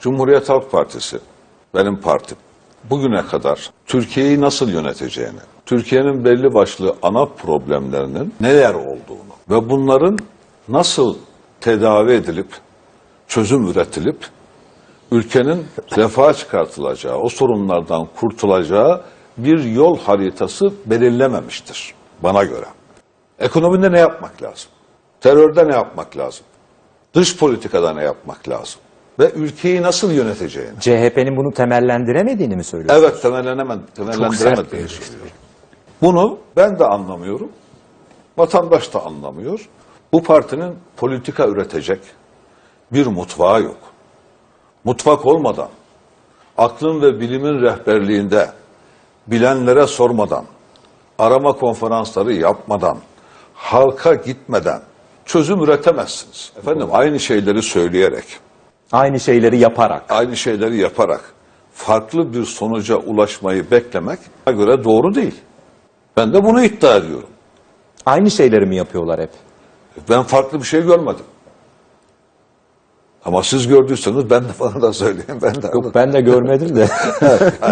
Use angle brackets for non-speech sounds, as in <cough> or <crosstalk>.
Cumhuriyet Halk Partisi, benim partim, bugüne kadar Türkiye'yi nasıl yöneteceğini, Türkiye'nin belli başlı ana problemlerinin neler olduğunu ve bunların nasıl tedavi edilip, çözüm üretilip, ülkenin refaha çıkartılacağı, o sorunlardan kurtulacağı bir yol haritası belirlememiştir bana göre. Ekonomide ne yapmak lazım? Terörde ne yapmak lazım? Dış politikada ne yapmak lazım? Ve ülkeyi nasıl yöneteceğini. CHP'nin bunu temellendiremediğini mi söylüyorsun? Evet temellenemedi, temellendiremediğini söylüyorum. Bunu ben de anlamıyorum. Vatandaş da anlamıyor. Bu partinin politika üretecek bir mutfağı yok. Mutfak olmadan, aklın ve bilimin rehberliğinde, bilenlere sormadan, arama konferansları yapmadan, halka gitmeden çözüm üretemezsiniz. Efendim aynı şeyleri söyleyerek, Aynı şeyleri yaparak. aynı şeyleri yaparak farklı bir sonuca ulaşmayı beklemek bana göre doğru değil. Ben de bunu iddia ediyorum. Aynı şeyleri mi yapıyorlar hep? Ben farklı bir şey görmedim. Ama siz gördüyseniz ben de <laughs> bana da söyleyin. Ben de Yok ben de görmedim de. <laughs> <laughs>